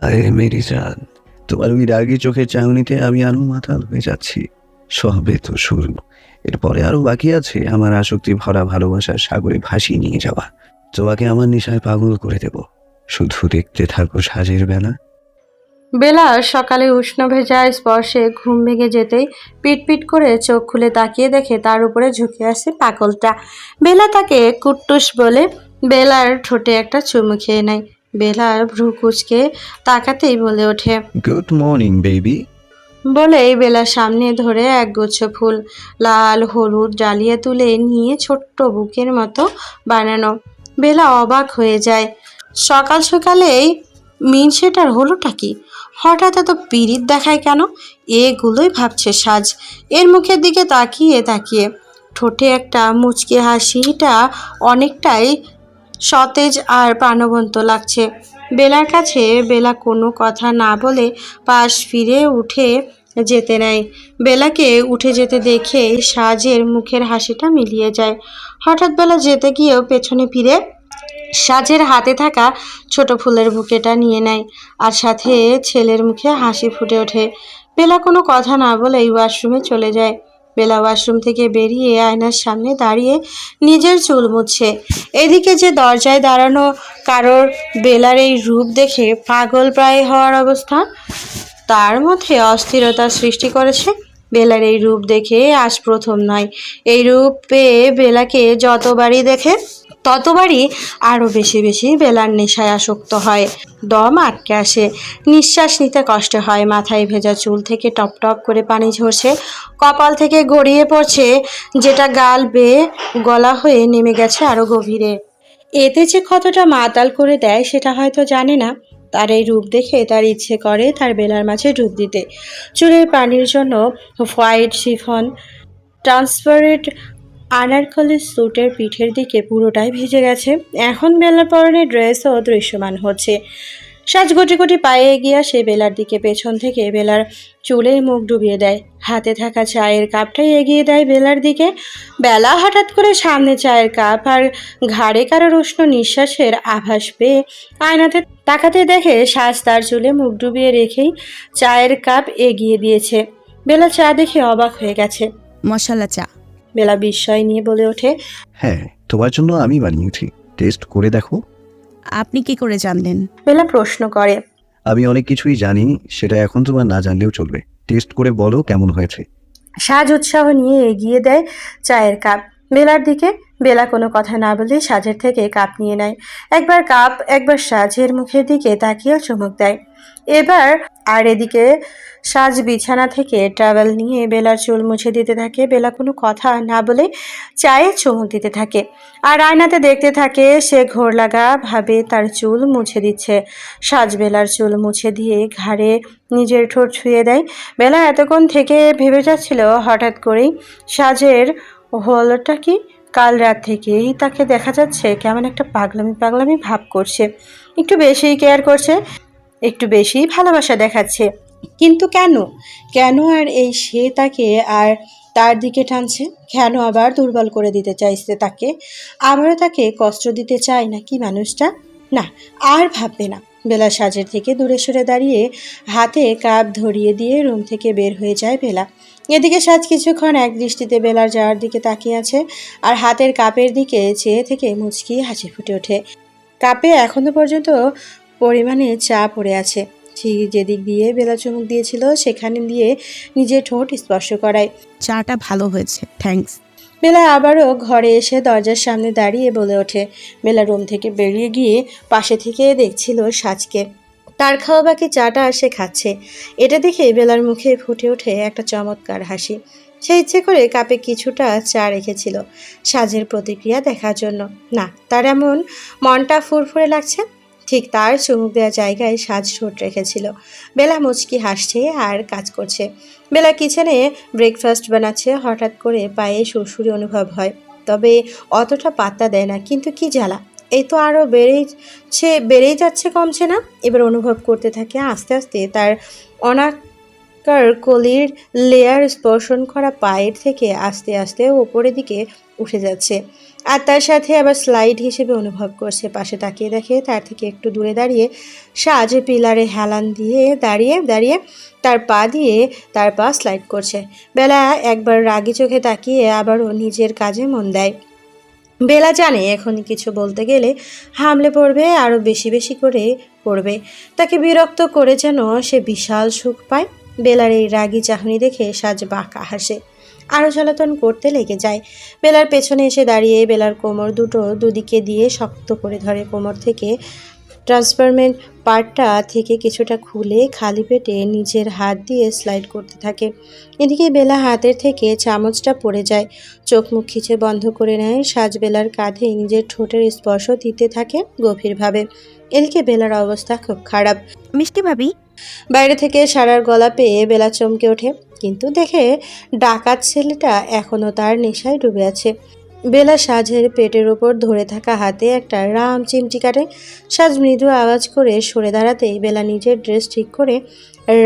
আরে মেরি চাঁদ তোমার ওই রাগি চোখের চাউনিতে আমি আরও মাতাল হয়ে যাচ্ছি। সবে তো শুরু। এরপরে আরও বাকি আছে আমার আসক্তি ভরা ভালোবাসার সাগরে ভাসিয়ে নিয়ে যাওয়া। তোমাকে আমার নেশায় পাগল করে দেব। শুধু দেখতে থাকো সাজের বেলা। বেলা, সকালে উষ্ণ ভেজা স্পর্শে ঘুম ভেঙে যেতেই পিটপিট করে চোখ খুলে তাকিয়ে দেখে তার উপরে ঝুঁকে আসে পাগলটা। বেলা তাকে কুট্টুস বলে, বেলার ঠোঁটে একটা চুমু খেয়ে নেয়। বেলার ভ্রু কুচকে তাকাতেই বলে ওঠে। গুড মর্নিং বেবি বলেই বেলার সামনে ধরে একগুচ্ছ ফুল লাল হলুদ ডালিয়া তুলে নিয়ে ছোট্ট বুকের মতো বানানো। বেলা অবাক হয়ে যায়। সকাল সকালেই মিন সেটার হলোটা কি? হঠাৎ এত পিরিত দেখায় কেন? এগুলোই ভাবছে সাজ। এর মুখের দিকে তাকিয়ে তাকিয়ে। ঠোঁটে একটা মুচকি হাসিটা অনেকটাই সতেজ আর প্রাণবন্ত লাগছে। বেলার কাছে বেলা কোনো কথা না বলে পাশ ফিরে উঠে যেতে নেয়। বেলাকে উঠে যেতে দেখে সাজের মুখের হাসিটা মিলিয়ে যায়। হঠাৎ বেলা যেতে গিয়েও পেছনে ফিরে সাজের হাতে থাকা ছোট ফুলের বুকেটা নিয়ে নেয় আর সাথে ছেলের মুখে হাসি ফুটে ওঠে। বেলা কোনো কথা না বলেই ওয়াশরুমে চলে যায়। বেলা ওয়াশরুম থেকে বেরিয়ে আয়নার সামনে দাঁড়িয়ে নিজের চুল মুছছে এদিকে যে দরজায় দাঁড়ানো কারোর বেলার এই রূপ দেখে পাগল প্রায় হওয়ার অবস্থা, তার মধ্যে অস্থিরতা সৃষ্টি করেছে। বেলার এই রূপ দেখে আজ প্রথম নয়। এই রূপ পেয়ে বেলাকে যতবারই দেখে ততবারই আরও বেশি বেশি বেলার নেশায় আসক্ত হয়। দম আটকে আসে। নিঃশ্বাস নিতে কষ্ট হয়। মাথায় ভেজা চুল থেকে টপ টপ করে পানি ঝরছে। কপাল থেকে গড়িয়ে পড়ছে। যেটা গাল বেয়ে গলা হয়ে নেমে গেছে আরও গভীরে। এতে যে কতটা মাতাল করে দেয় সেটা হয়তো জানে না। তার এই রূপ দেখে তার ইচ্ছে করে তার বেলার মাঝে ডুব দিতে। চুলের পানির জন্য হোয়াইট শিফন ট্রান্সপারেন্ট আনারকলি স্যুটের পিঠের দিকে পুরোটাই ভিজে গেছে। এখন বেলার পরনে ড্রেসও দৃশ্যমান হচ্ছে। সাজ গুটি গুটি পায়ে এগিয়ে আসে বেলার দিকে, পেছন থেকে বেলার চুলে মুখ ডুবিয়ে দেয়। হাতে থাকা চায়ের কাপটাই এগিয়ে দেয় বেলার দিকে। বেলা হঠাৎ করে সামনে চায়ের কাপ আর ঘাড়ে কারোর উষ্ণ নিঃশ্বাসের আভাস পেয়ে আয়নাতে তাকাতে দেখে সাজ তার চুলে মুখ ডুবিয়ে রেখেই চায়ের কাপ এগিয়ে দিয়েছে। বেলা চা দেখে অবাক হয়ে গেছে। মশলা চা। বেলা বিস্ময় নিয়ে বলে ওঠে। হ্যাঁ তোমার জন্য আমি বানিয়েছি টেস্ট করে দেখো। আপনি কি করে জানলেন? বেলা প্রশ্ন করে। আমি অনেক কিছুই জানি সেটা এখন তোমার না জানলেও চলবে। টেস্ট করে বলো কেমন হয়েছে। সাজ উৎসাহ নিয়ে এগিয়ে দেয় চায়ের কাপ। বেলার দিকে বেলা কোনো কথা না বলে সাজের থেকে কাপ নিয়ে নেয়। একবার কাপ একবার সাজের মুখের দিকে তাকিয়েও চমক দেয়। এবার আর এদিকে সাজ বিছানা থেকে ট্রাভেল নিয়ে বেলার চুল মুছে দিতে থাকে। বেলা কোনো কথা না বলে চায়ে চুমুক দিতে থাকে। আর আয়নাতে দেখতে থাকে সে ঘোর লাগা ভাবে তার চুল মুছে দিচ্ছে। সাজ বেলার চুল মুছে দিয়ে ঘাড়ে নিজের ঠোঁট ছুঁয়ে দেয়। বেলা এতক্ষণ থেকে ভেবে যাচ্ছিল হঠাৎ করেই সাজের হলটা কি? কাল রাত থেকেই তাকে দেখা যাচ্ছে, কেমন একটা পাগলামি পাগলামি ভাব করছে। একটু বেশিই কেয়ার করছে, একটু বেশিই ভালোবাসা দেখাচ্ছে। কিন্তু কেন? কেন আর এই সে তাকে আর তার দিকে টানছে? কেন আবার দুর্বল করে দিতে চাইছে তাকে? আবারও তাকে কষ্ট দিতে চায় না কি মানুষটা? না, আর ভাববে না। বেলা সাজের থেকে দূরে সরে দাঁড়িয়ে হাতে কাপ ধরিয়ে দিয়ে রুম থেকে বের হয়ে যায় বেলা। এদিকে সাজ কিছুক্ষণ এক দৃষ্টিতে বেলার যাওয়ার দিকে তাকিয়ে আছে আর হাতের কাপের দিকে চেয়ে থেকে মুচকি হাসি ফুটে ওঠে। কাপে এখনও পর্যন্ত পরিমাণে চা পড়ে আছে। ঠিক যেদিক দিয়ে বেলা চুমুক দিয়েছিল সেখানে দিয়ে নিজের ঠোঁট স্পর্শ করায়। চাটা ভালো হয়েছে থ্যাঙ্কস। বেলা আবারও ঘরে এসে দরজার সামনে দাঁড়িয়ে বলে ওঠে। বেলা রুম থেকে বেরিয়ে গিয়ে পাশে থেকে দেখছিল সাজকে। তার খাওয়া বাকি চাটা সে খাচ্ছে। এটা দেখে বেলার মুখে ফুটে ওঠে একটা চমৎকার হাসি। সে ইচ্ছে করে কাপে কিছুটা চা রেখেছিল সাজের প্রতিক্রিয়া দেখার জন্য। না তার এমন মনটা ফুরফুরে লাগছে। ঠিক তার চুমুক দেওয়া জায়গায় সাজ ঠোঁট রেখেছিল। বেলা মুচকি হাসছে আর কাজ করছে। বেলা কিচেনে ব্রেকফাস্ট বানাচ্ছে, হঠাৎ করে পায়ে সুরসুরি অনুভব হয়। তবে অতটা পাত্তা দেয় না, কিন্তু কি জ্বালা। এই তো আরও বেড়েছে বেড়েই যাচ্ছে, কমছে না? এবার অনুভব করতে থাকে, আস্তে আস্তে তার অনাকার কলির লেয়ার স্পর্শন করা পায়ের থেকে আস্তে আস্তে ওপরের দিকে উঠে যাচ্ছে। আর তার সাথে আবার স্লাইড হিসেবে অনুভব করছে, পাশে তাকিয়ে দেখে তার থেকে একটু দূরে দাঁড়িয়ে সাজ পিলারে হেলান দিয়ে দাঁড়িয়ে দাঁড়িয়ে তার পা দিয়ে তার পা স্লাইড করছে। বেলা একবার রাগি চোখে তাকিয়ে আবারও নিজের কাজে মন দেয়। বেলা জানে এখন কিছু বলতে গেলে হামলে পড়বে আরও বেশি বেশি করে পড়বে। তাকে বিরক্ত করে যেন সে বিশাল সুখ পায়। বেলার এই রাগী চাহনি দেখে সাজ বাঁকা হাসে। আরও জ্বালাতন করতে লেগে যায়। বেলার পেছনে এসে দাঁড়িয়ে বেলার কোমর দুটো দুদিকে দিয়ে শক্ত করে ধরে কোমর থেকে। ট্রান্সফারমেন্ট পার্টটা থেকে কিছুটা খুলে খালি পেটে নিজের হাত দিয়ে স্লাইড করতে থাকে। এদিকে বেলা হাতের থেকে চামচটা পড়ে যায়। চোখ মুখ খিচে বন্ধ করে নেয়। সাজবেলার কাঁধে নিজের ঠোঁটের স্পর্শ দিতে থাকে গভীরভাবে। এদিকে বেলার অবস্থা খুব খারাপ। মিষ্টি ভাবি? বাইরে থেকে সারার গলা পেয়ে বেলা চমকে ওঠে। কিন্তু দেখে ডাকাত ছেলেটা এখনও তার নেশায় ডুবে আছে। বেলা সাজের পেটের ওপর ধরে থাকা হাতে একটা রাম চিমটি কাটে। সাজ মৃদু আওয়াজ করে সরে দাঁড়াতেই বেলা নিজের ড্রেস ঠিক করে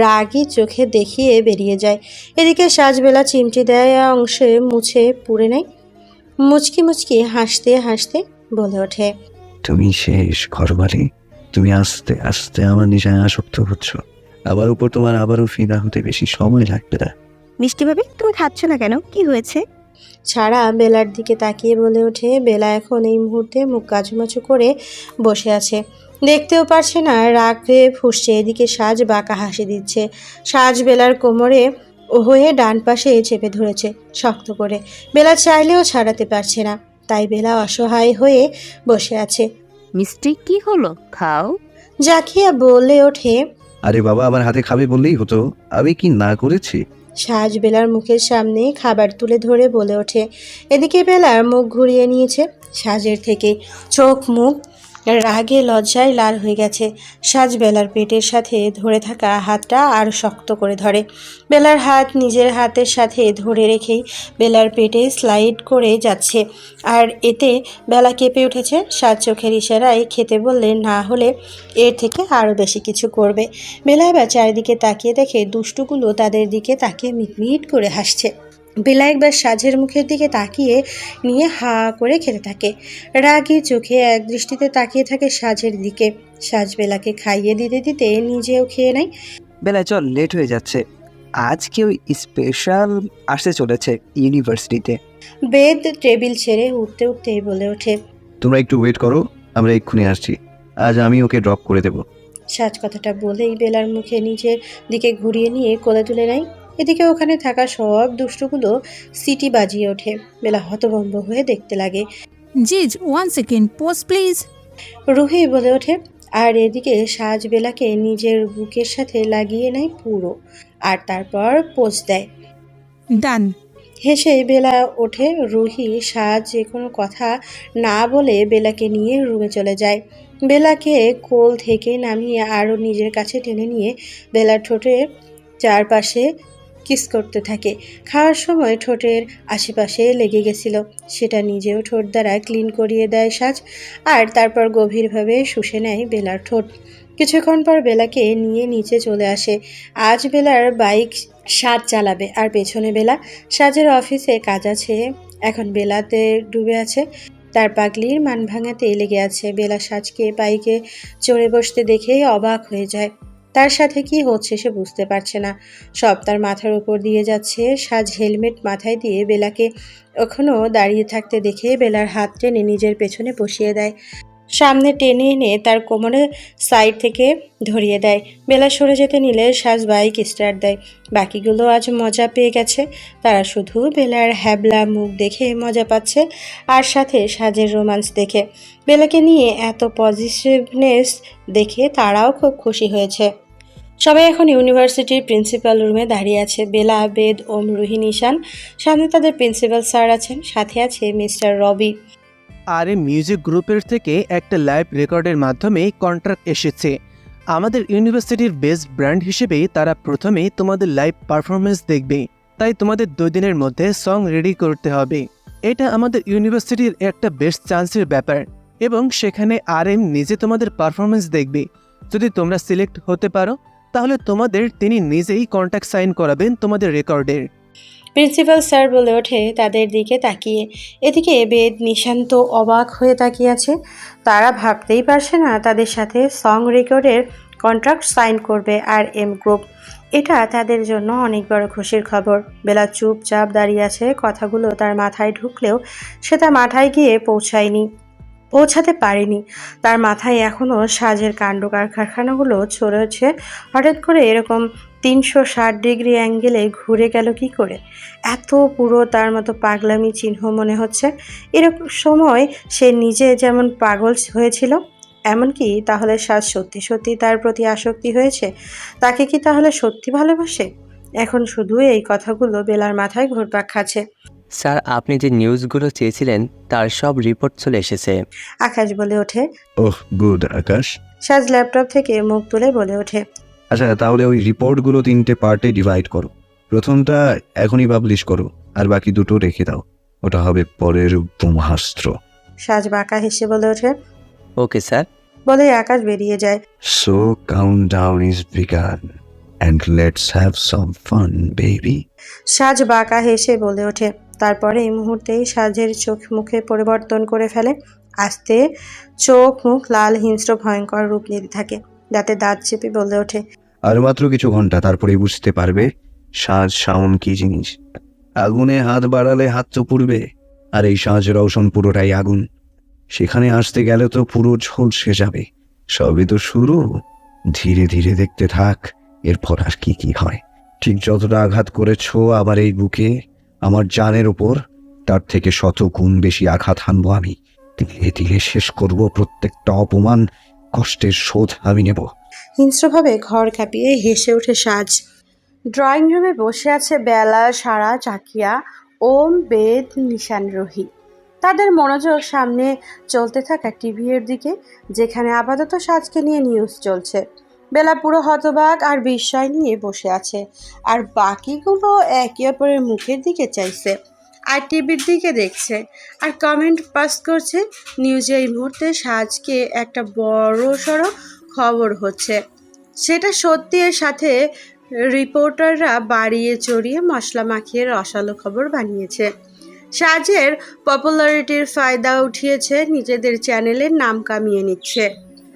রাগী চোখে দেখিয়ে বেরিয়ে যায়। এদিকে সাজ বেলা চিমটি দেয় অংশে মুছে পুড়ে নেয়। মুচকি মুচকি হাসতে হাসতে বলে ওঠে, তুমি শেষ ঘরবাড়ি? তুমি আস্তে আস্তে আমার নেশায় আসক্ত হচ্ছ। আবার উপর তোমার আবারও ফিদা হতে বেশি সময় লাগবে না। মিষ্টি ভাবি তুমি খাচ্ছ না কেন? কি হয়েছে? ছাড়া বেলার দিকে তাকিয়ে বলে ওঠে বেলা এখন এই মুহূর্তে মুখ কাচুমাচু করে বসে আছে। দেখতেও পারছে না রাগে ফুসছে এদিকে সাজ বাঁকা হাসি দিচ্ছে। সাজ বেলার কোমরে হয়ে ডান পাশে চেপে ধরেছে শক্ত করে। বেলা চাইলেও ছাড়াতে পারছে না তাই বেলা অসহায় হয়ে বসে আছে। মিষ্টি কি হলো? খাও। জাকিয়া বলে ওঠে আরে বাবা, আমার হাতে খাবে বললেই হতো। আমি কি না করেছি? সাজ বেলার মুখের সামনে খাবার তুলে ধরে বলে ওঠে। এদিকে বেলার মুখ ঘুরিয়ে নিয়েছে সাজের থেকে। চোখ মুখ রাগে লজ্জায় লাল হয়ে গেছে। সাজ বেলার পেটের সাথে ধরে থাকা হাতটা আর শক্ত করে ধরে। বেলার হাত নিজের হাতের সাথে ধরে রেখেই বেলার পেটে স্লাইড করে যাচ্ছে। আর এতে বেলা কেঁপে উঠেছে। সাজ চোখের ইশারায় খেতে বললে, না হলে এর থেকে আরও বেশি কিছু করবে। বেলা এবার চারিদিকে তাকিয়ে দেখে দুষ্টুগুলো তাদের দিকে তাকিয়ে মিটমিট করে হাসছে। বেলা একবার সাজের মুখের দিকে তাকিয়ে নিয়ে হা করে খেতে থাকে। রাগী চোখে এক দৃষ্টিতে তাকিয়ে থাকে সাজের দিকে। সাজ বেলাকে খাইয়ে দিতে দিতে নিজেও খেয়ে নেয়। বেলা চল লেট হয়ে যাচ্ছে। আজ কেউ স্পেশাল আসতে চলেছে ইউনিভার্সিটিতে বেদ টেবিল ছেড়ে উঠতে উঠতেই বলে ওঠে। তোমরা একটু ওয়েট করো আমরা এক্ষুনি আসছি। আজ আমি ওকে ড্রপ করে দেবো। সাজ কথাটা বলেই বেলার মুখে নিজের দিকে ঘুরিয়ে নিয়ে কোলে তুলে নেয়। এদিকে ওখানে থাকা সব দুষ্টুগুলো সিটি বাজিয়ে ওঠে। বেলা হতভম্ব হয়ে দেখতে লাগে। Jeez one second pose please Ruhi বলে ওঠে আর এদিকে সাজ বেলাকে নিজের বুকের সাথে লাগিয়ে নেয় পুরো আর তারপর পোজ দেয়। ডান হেসে বেলা ওঠে রুহি সাজ যে কোনো কথা না বলে বেলাকে নিয়ে রুমে চলে যায়। বেলাকে কোল থেকে নামিয়ে আরও নিজের কাছে টেনে নিয়ে বেলার ঠোঁটে চারপাশে কিস করতে থাকে। খাওয়ার সময় ঠোঁটের আশেপাশে লেগে গেছিল। সেটা নিজেও ঠোঁট দ্বারা ক্লিন করিয়ে দেয় সাজ, আর তারপর গভীরভাবে শুষে নেয় বেলার ঠোঁট। কিছুক্ষণ পর বেলাকে নিয়ে নিচে চলে আসে। আজ বেলার বাইক সাজ চালাবে, আর পেছনে বেলা সাজের অফিসে কাজ আছে। এখন বেলাতে ডুবে আছে। তার পাগলির মান ভাঙাতে লেগে আছে। বেলা সাজকে বাইকে চড়ে বসতে দেখে অবাক হয়ে যায়। তার সাথে কি হচ্ছে সে বুঝতে পারছে না। সব তার মাথার উপর দিয়ে যাচ্ছে। সাজ হেলমেট মাথায় দিয়ে বেলাকে এখনও দাঁড়িয়ে থাকতে দেখে বেলার হাত টেনে নিজের পেছনে বসিয়ে দেয়। সামনে টেনে এনে তার কোমরে সাইড থেকে ধরিয়ে দেয়। বেলা সরে যেতে নিলে সাজ বাইক স্টার্ট দেয়। বাকিগুলো আজ মজা পেয়ে গেছে। তারা শুধু বেলার হ্যাবলা মুখ দেখে মজা পাচ্ছে আর সাথে সাজের রোমান্স দেখে। বেলাকে নিয়ে এত পজিটিভনেস দেখে তারাও খুব খুশি হয়েছে। সবাই এখন ইউনিভার্সিটির প্রিন্সিপাল রুমে দাঁড়িয়ে আছে। বেলা, বেদ, ওম রুহি নিশান সামনে তাদের প্রিন্সিপাল স্যার আছেন, সাথে আছে মিস্টার রবি। আরে মিউজিক গ্রুপের থেকে একটা লাইভ রেকর্ডের মাধ্যমে কন্ট্রাক্ট এসেছে। আমাদের ইউনিভার্সিটির বেস্ট ব্র্যান্ড হিসেবে তারা প্রথমে তোমাদের লাইভ পারফরমেন্স দেখবে। তাই তোমাদের দুই দিনের মধ্যে সং রেডি করতে হবে। এটা আমাদের ইউনিভার্সিটির একটা বেস্ট চান্সের ব্যাপার। এবং সেখানে আর এম নিজে তোমাদের পারফরমেন্স দেখবে। যদি তোমরা সিলেক্ট হতে পারো তাহলে তোমাদের তিনি নিজেই কন্ট্যাক্ট সাইন করাবেন তোমাদের রেকর্ডের প্রিন্সিপাল স্যার বলে ওঠে, তাদের দিকে তাকিয়ে। এদিকে বেদ নিশান্ত অবাক হয়ে তাকিয়ে আছে। তারা ভাবতেই পারছে না তাদের সাথে সং রেকর্ডের কন্ট্রাক্ট সাইন করবে আর এম গ্রুপ এটা তাদের জন্য অনেক বড় খুশির খবর। বেলা চুপচাপ দাঁড়িয়ে আছে, কথাগুলো তার মাথায় ঢুকলেও সে তার মাথায় গিয়ে পৌঁছায়নি। পৌঁছাতে পারেনি। তার মাথায় এখনও সাজের কাণ্ড কারখানাগুলো চলেছে হঠাৎ করে এরকম তিনশো ষাট ডিগ্রি অ্যাঙ্গেলে ঘুরে গেল কি করে? এত পুরো তার মতো পাগলামি চিহ্ন মনে হচ্ছে। এরকম সময় সে নিজে যেমন পাগল হয়েছিল, এমনকি তাহলে সাজ সত্যি সত্যি তার প্রতি আসক্তি হয়েছে? তাকে কি তাহলে সত্যি ভালোবাসে? এখন শুধু এই কথাগুলো বেলার মাথায় ঘুরপাক খাচ্ছে। স্যার আপনি যে নিউজগুলো চেয়েছিলেন তার সব রিপোর্ট চলে এসেছে। আকাশ বলে ওঠে। Oh good Akash. Saj laptop থেকে মুখ তুলে বলে ওঠে। আচ্ছা তাহলে ওই রিপোর্টগুলো তিনটে পার্টে ডিভাইড করো। প্রথমটা এখনই পাবলিশ করো আর বাকি দুটো রেখে দাও। ওটা হবে পরের ব্রহ্মাস্ত্র। সাজ বাঁকা হেসে বলে ওঠে। Okay sir. বলে আকাশ বেরিয়ে যায়। So countdown is began and let's have some fun baby Saj বাঁকা হেসে বলে ওঠে। তারপরে এই মুহূর্তেই সাজের চোখ মুখে পরিবর্তন করে ফেলে। আস্তে চোখ মুখ লাল, হিংস্র, ভয়ঙ্কর রূপ নিতে থাকে দাঁতে দাঁত চেপে বলে ওঠে। আর মাত্র কিছু ঘণ্টা তারপরে বুঝতে পারবে সাজ শাওন কি জিনিস। আগুনে হাত বাড়ালে হাত তো পুড়বে, আর এই সাজ রওশন পুরোটাই আগুন। সেখানে আসতে গেলে তো পুরো ঝলসে যাবে। সবে তো শুরু। ধীরে ধীরে দেখতে থাক, এরপর আর কি কি হয়। ঠিক যতটা আঘাত করেছ, আবার এই বুকে আমার জানের ওপর তার থেকে শত গুণ বেশি আঘাত হানবো আমি। ধীরে ধীরে শেষ করব প্রত্যেকটা অপমান, কষ্টের শোধ আমি নেব। হিংস্রভাবে ঘর কাঁপিয়ে হেসে ওঠে সাজ। ড্রয়িং রুমে বসে আছে বেলা, সারা চাকিয়া ওম, বেদ, নিশান, রোহি। তাদের মনোযোগ সামনে চলতে থাকা টিভির দিকে, যেখানে আপাতত সাজকে নিয়ে নিউজ চলছে। বেলা পুরো হতবাক আর বিস্ময় নিয়ে বসে আছে। আর বাকিগুলো একে অপরের মুখের দিকে চাইছে আর টিভির দিকে দেখছে আর কমেন্ট পাস করছে। নিউজে এই মুহূর্তে সাজকে একটা বড় সড়ো খবর হচ্ছে। সেটা সত্যি এর সাথে রিপোর্টাররা বাড়িয়ে চড়িয়ে মশলা মাখিয়ে রসালো খবর বানিয়েছে। সাজের পপুলারিটির ফায়দা উঠিয়েছে, নিজেদের চ্যানেলের নাম কামিয়ে নিচ্ছে।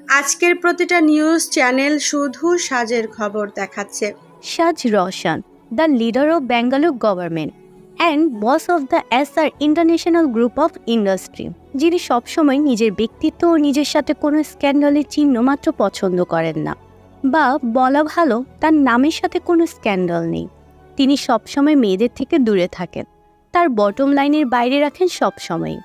আজকের প্রতিটা নিউজ চ্যানেল শুধু সাজের খবর দেখাচ্ছে। Saj Roshan, the leader of Bangalore government and boss of the S R international group of industry, যিনি সবসময় নিজের ব্যক্তিত্ব ও নিজের সাথে কোনো স্ক্যান্ডালের চিহ্ন মাত্র পছন্দ করেন না বা বলা ভালো তার নামের সাথে কোনো স্ক্যান্ডাল নেই। তিনি সবসময় মেয়েদের থেকে দূরে থাকেন, তার বটম লাইনের বাইরে রাখেন সবসময়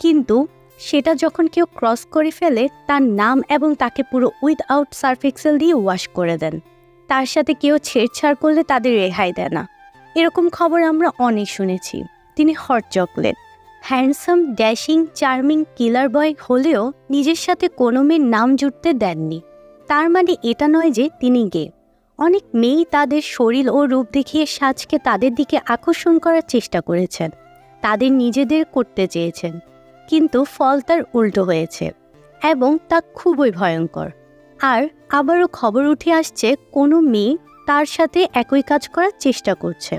কিন্তু সেটা যখন কেউ ক্রস করে ফেলে, তার নাম এবং তাকে পুরো উইথআউট সার্ফ এক্সেল দিয়ে ওয়াশ করে দেন। তার সাথে কেউ ছেড়ছাড় করলে তাদের রেহাই দেয় না। এরকম খবর আমরা অনেক শুনেছি। তিনি hot chocolate. Handsome, dashing, charming, killer boy হলেও নিজের সাথে কোনো মেয়ের নাম জুড়তে দেননি। তার মানে এটা নয় যে তিনি গে। অনেক মেয়েই তাদের শরীর ও রূপ দেখিয়ে সাজকে তাদের দিকে আকর্ষণ করার চেষ্টা করেছেন। তাদের নিজেদের করতে চেয়েছেন। কিন্তু ফল তার উল্টো হয়েছে এবং তা খুবই ভয়ঙ্কর। আর আবারও খবর উঠে আসছে, কোনো মেয়ে তার সাথে একই কাজ করার চেষ্টা করছে।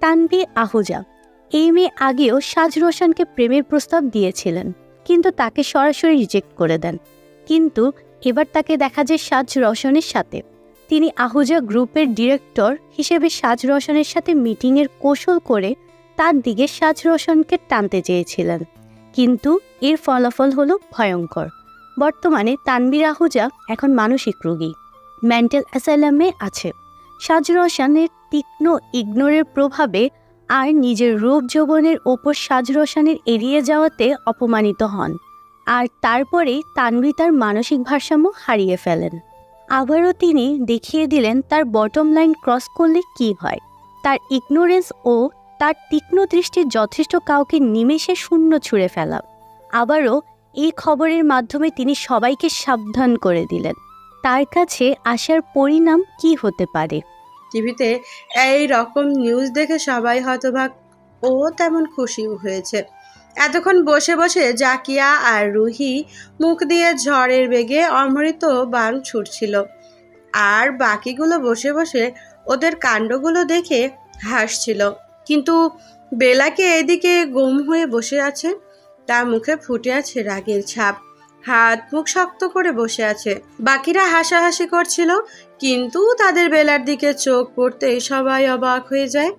তানবি আহুজা, এই মেয়ে আগেও সাজ রোশনকে প্রেমের প্রস্তাব দিয়েছিলেন, কিন্তু তাকে সরাসরি রিজেক্ট করে দেন। কিন্তু এবার তাকে দেখা যায় সাজ রোশনের সাথে। তিনি আহুজা গ্রুপের ডিরেক্টর হিসেবে সাজ রোশনের সাথে মিটিংয়ের কৌশল করে তার দিকে সাজ রোশনকে টানতে চেয়েছিলেন। কিন্তু এর ফলাফল হলো ভয়ঙ্কর। বর্তমানে তানবির আহুজা এখন মানসিক রোগী। মেন্টাল অ্যাসাইলামে আছে। সাজ রোশনের তীক্ষ্ণ ইগনোরের প্রভাবে আর নিজের রূপ যৌবনের ওপর সাজ রোশনের এড়িয়ে যাওয়াতে অপমানিত হন। আর তারপরেই তানবি তার মানসিক ভারসাম্য হারিয়ে ফেলেন। আবারও তিনি দেখিয়ে দিলেন তার বটম লাইন ক্রস করলে কি হয়। তার ইগনোরেন্স ও তার তীক্ষ্ণ দৃষ্টির যথেষ্ট কাউকে নিমেষে শূন্য ছুঁড়ে ফেলা। আবারও এই খবরের মাধ্যমে তিনি সবাইকে সাবধান করে দিলেন। তার কাছে আসার পরিণাম কি হতে পারে? টিভিতে এই রকম নিউজ দেখে সবাই হতবাক ও তেমন খুশি হয়েছে। এতক্ষণ বসে বসে জাকিয়া আর রুহি মুখ দিয়ে ঝড়ের বেগে অমৃত বান ছুটছিল। আর বাকিগুলো বসে বসে ওদের কাণ্ডগুলো দেখে হাসছিল। কিন্তু বেলাকে এদিকে গম হয়ে বসে আছে। তার মুখে ফুটে আছে রাগের ছাপ। হাত মুখ শক্ত করে বসে আছে। বাকিরা হাসাহাসি করছিল, কিন্তু তাদের বেলার দিকে চোখ পড়তেই সবাই অবাক হয়ে যায়।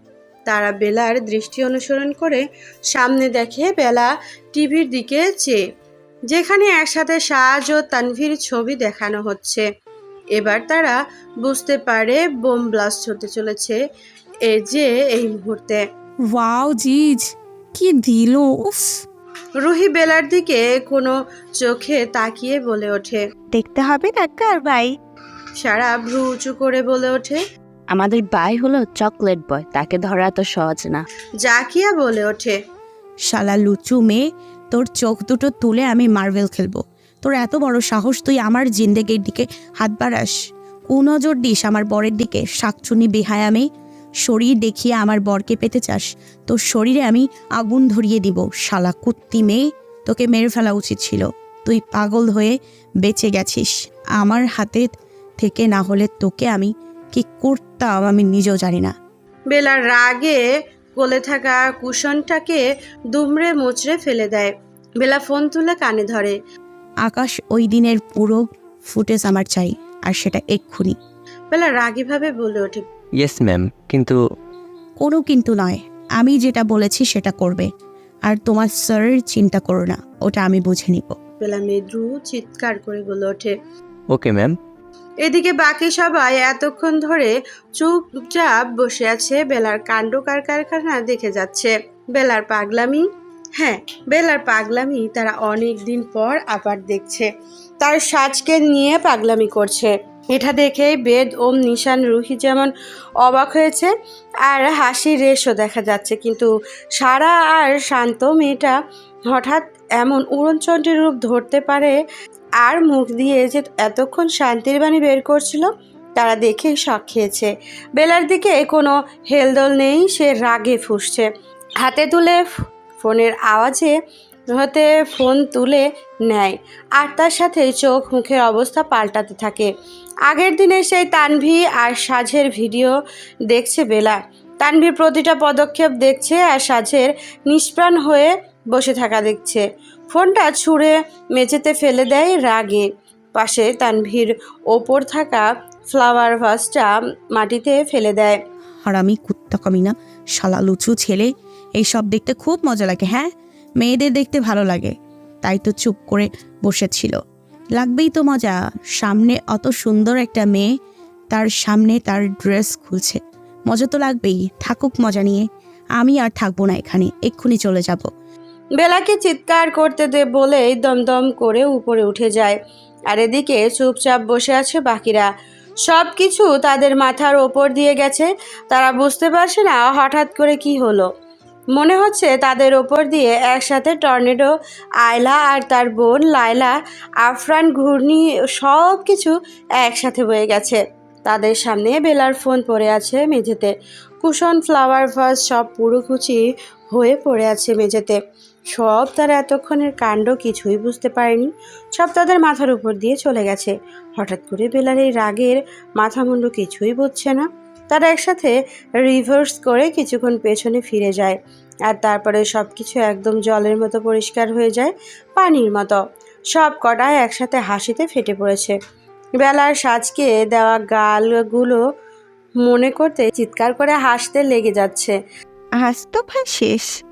তারা বেলার দৃষ্টি অনুসরণ করে সামনে দেখে বেলা টিভির দিকে চেয়ে, যেখানে একসাথে সাজ ও তানভীর ছবি দেখানো হচ্ছে। এবার তারা বুঝতে পারে বোম ব্লাস্ট হতে চলেছে। এ যে এই মুহূর্তে। ওয়াও জিজ কি দিল উফ। রুহি বেলার দিকে কোনো চোখে তাকিয়ে বলে ওঠে দেখতে হবে না কার ভাই? সারা ভ্রু উঁচু করে বলে ওঠে আমাদের ভাই হলো চকলেট বয় তাকে ধরা এত সহজ না। জাকিয়া বলে ওঠে শালা লুচু মেয়ে তোর চোখ দুটো তুলে আমি মার্বেল খেলব। তোর এত বড় সাহস তুই আমার জিন্দেগির দিকে হাত বাড়াস। কুনজর দিস আমার বরের দিকে শাকচুনি বেহায়া মেয়ে। শরীর দেখিয়ে আমার বরকে পেতে চাস তোর শরীরে আমি আগুন ধরিয়ে দিব। শালা কুত্তি মেয়ে তোকে মেরে ফেলা উচিত ছিল। তুই পাগল হয়ে বেঁচে গেছিস। আমার হাতে থেকে না হলে তোকে আমি কি করতাম আমি নিজেও জানি না। বেলার রাগে কোলে থাকা কুশনটাকে দুমড়ে মুচড়ে ফেলে দেয়। বেলা ফোন তুলে কানে ধরে। আকাশ ওই দিনের পুরো ফুটেজ আমার চাই আর সেটা এক্ষুনি। বেলা রাগীভাবে বলে ওঠে। ইয়েস ম্যাম কিন্তু কোনো কিন্তু নয়। আমি যেটা বলেছি সেটা করবে। আর তোমার স্যারের চিন্তা করো না ওটা আমি বুঝে নিব। বেলা মেদ্রু চিৎকার করে বলে ওঠে। ওকে ম্যাম এদিকে বাকি সবাই এতক্ষণ ধরে চুপচাপ বসে আছে। বেলার কাণ্ড কার কারখানা দেখে যাচ্ছে। বেলার পাগলামি? হ্যাঁ বেলার পাগলামি তারা অনেক দিন পর আবার দেখছে। তার সাজকে নিয়ে পাগলামি করছে। এটা দেখে বেদ ওম নিশান রুহি যেমন অবাক হয়েছে, আর হাসির রেশও দেখা যাচ্ছে। কিন্তু সারা আর শান্ত মেয়েটা হঠাৎ এমন উড়নচণ্ডীর রূপ ধরতে পারে, আর মুখ দিয়ে যে এতক্ষণ শান্তির বাণী বের করছিল, তারা দেখেই শখ খেয়েছে। বেলার দিকে কোনো হেলদোল নেই, সে রাগে ফুসছে। হাতে তুলে ফোনের আওয়াজে হতে ফোন তুলে নেয় আর তার সাথে চোখ মুখের অবস্থা পাল্টাতে থাকে। আগের দিনে সেই তানভি আর সাজের ভিডিও দেখছে বেলা। তানভীর প্রতিটা পদক্ষেপ দেখছে আর সাজের নিষ্প্রাণ হয়ে বসে থাকা দেখছে। ফোনটা ছুঁড়ে মেঝেতে ফেলে দেয় রাগে। পাশে তানভীর ওপর থাকা ফ্লাওয়ার ভাসটা মাটিতে ফেলে দেয়। আর আমি কুত্তা কমি না শালা লুচু ছেলে, এইসব দেখতে খুব মজা লাগে হ্যাঁ? মেয়েদের দেখতে ভালো লাগে, তাই তো চুপ করে বসেছিল। লাগবেই তো মজা, সামনে অত সুন্দর একটা মেয়ে, তার সামনে তার ড্রেস খুলছে। মজা তো লাগবেই, থাকুক মজা নিয়ে, আমি আর থাকব না এখানে, এক্ষুনি চলে যাব। বেলাকে চিৎকার করতে দে বলেই দমদম করে উপরে উঠে যায়, আর এদিকে চুপচাপ বসে আছে বাকিরা। সব কিছু তাদের মাথার ওপর দিয়ে গেছে, তারা বুঝতে পারছে না হঠাৎ করে কি হলো। মনে হচ্ছে তাদের ওপর দিয়ে একসাথে টর্নেডো, আয়লা আর তার বোন লায়লা, আফরান, ঘূর্ণি সব কিছু একসাথে বয়ে গেছে। তাদের সামনে বেলার ফোন পড়ে আছে মেঝেতে। কুশন, ফ্লাওয়ার ভাস সব পুরোকুচি হয়ে পড়ে আছে মেঝেতে। সব তারা এতক্ষণের কাণ্ড কিছুই বুঝতে পারেনি। সব তাদের মাথার উপর দিয়ে চলে গেছে। হঠাৎ করে বেলার এই রাগের মাথা মুন্ডু কিছুই বুঝছে না। তারা একসাথে রিভার্স করে কিছুক্ষণ পেছনে ফিরে যায়। আর তারপরে সব কিছু একদম জলের মতো পরিষ্কার হয়ে যায় পানির মতো। সব কটায় একসাথে হাসিতে ফেটে পড়েছে। বেলার সাজকে দেওয়া গালগুলো মনে করতে চিৎকার করে হাসতে লেগে যাচ্ছে। আজ তো ভাই শেষ।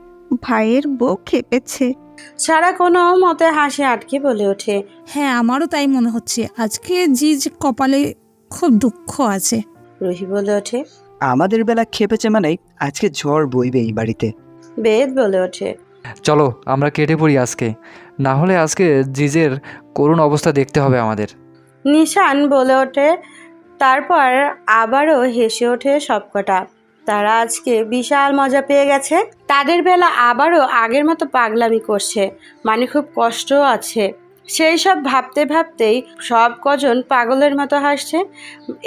ভাইয়ের বউ খেপেছে। সারা কোনো মতে হাসি আটকে বলে ওঠে। হ্যাঁ আমারও তাই মনে হচ্ছে। আজকে জিজ কপালে খুব দুঃখ আছে। রুহি বলে ওঠে। আমাদের বেলা খেপেছে মানে আজকে ঝড় বইবে এই বাড়িতে। বেদ বলে ওঠে। চলো আমরা কেটে পড়ি আজকে। না হলে আজকে জিজের করুণ অবস্থা দেখতে হবে আমাদের। নিশান বলে ওঠে তারপর আবারও হেসে ওঠে সবকটা। তারা আজকে বিশাল মজা পেয়ে গেছে। তাদের বেলা আবারও আগের মতো পাগলামি করছে। মানে খুব কষ্টও আছে। সেই সব ভাবতে ভাবতেই সব কজন পাগলের মতো হাসছে।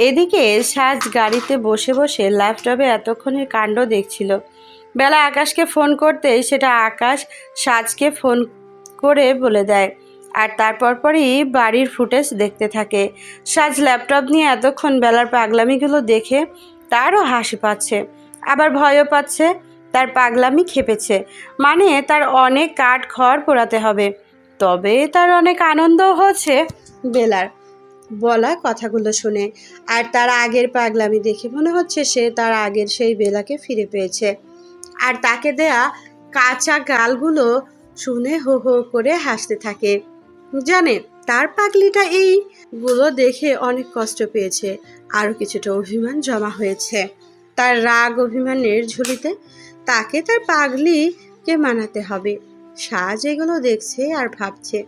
এদিকে সাজ গাড়িতে বসে বসে ল্যাপটপে এতক্ষণের কাণ্ড দেখছিল। বেলা আকাশকে ফোন করতেই সেটা আকাশ সাজকে ফোন করে বলে দেয় আর তারপর পরই বাড়ির ফুটেজ দেখতে থাকে। সাজ ল্যাপটপ নিয়ে এতক্ষণ বেলার পাগলামিগুলো দেখে তারও হাসি পাচ্ছে, আবার ভয়ও পাচ্ছে, তার পাগলামি খেপেছে। মানে তার অনেক কাঠ খড় পোড়াতে হবে। তবে তার অনেক আনন্দ হচ্ছে বেলার বলা কথাগুলো শুনে আর তার আগের পাগলামি দেখে মনে হচ্ছে সে তার আগের সেই বেলাকে ফিরে পেয়েছে। আর তাকে দেয়া কাঁচা গালগুলো শুনে হো হো করে হাসতে থাকে। জানে, তার পাগলিটা এইগুলো দেখে অনেক কষ্ট পেয়েছে, আরও কিছুটা অভিমান জমা হয়েছে। তার রাগ অভিমানের ঝুলিতে তাকে তার পাগলিকে মানাতে হবে। সাজ এগুলো দেখছে আর ভাবছে।